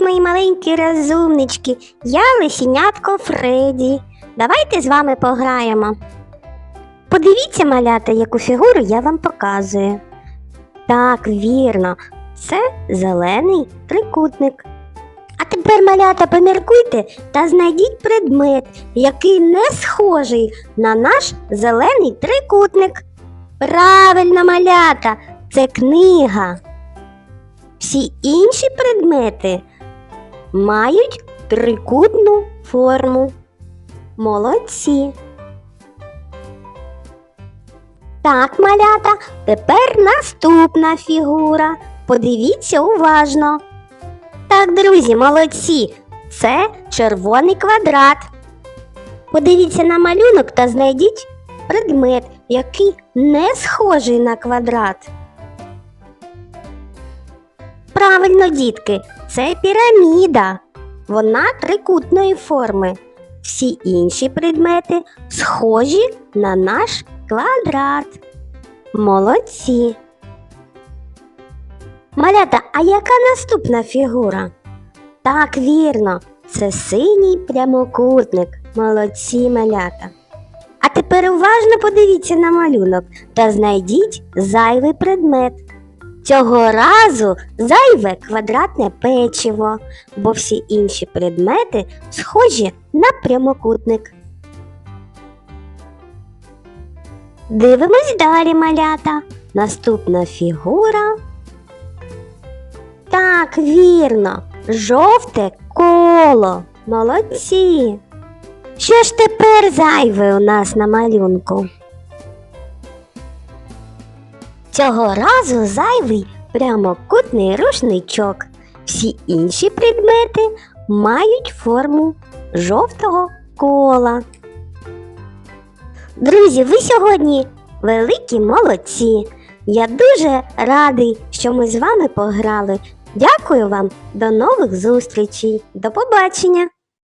маленькі розумнички, я лисінятко Фредді. Давайте з вами пограємо. Подивіться, малята, яку фігуру я вам показую. Так, вірно, це зелений трикутник. А тепер, малята, поміркуйте та знайдіть предмет, який не схожий на наш зелений трикутник. Правильно, малята, це книга. Всі інші предмети мають трикутну форму. Молодці. Так, малята, тепер наступна фігура. Подивіться уважно. Так, друзі, молодці. Це червоний квадрат. Подивіться на малюнок та знайдіть предмет, який не схожий на квадрат. Правильно, дітки, це піраміда. Вона трикутної форми. Всі інші предмети схожі на наш квадрат. Молодці. Малята, а яка наступна фігура? Так, вірно, це синій прямокутник. Молодці малята. А тепер уважно подивіться на малюнок та знайдіть зайвий предмет. Цього разу зайве квадратне печиво, бо всі інші предмети схожі на прямокутник. Дивимось далі, малята. Наступна фігура. Так, вірно, жовте коло. Молодці. Що ж тепер зайве у нас на малюнку? Цього разу зайвий прямокутний рушничок. Всі інші предмети мають форму жовтого кола. Друзі, ви сьогодні великі молодці. Я дуже радий, що ми з вами пограли. Дякую вам, до нових зустрічей. До побачення!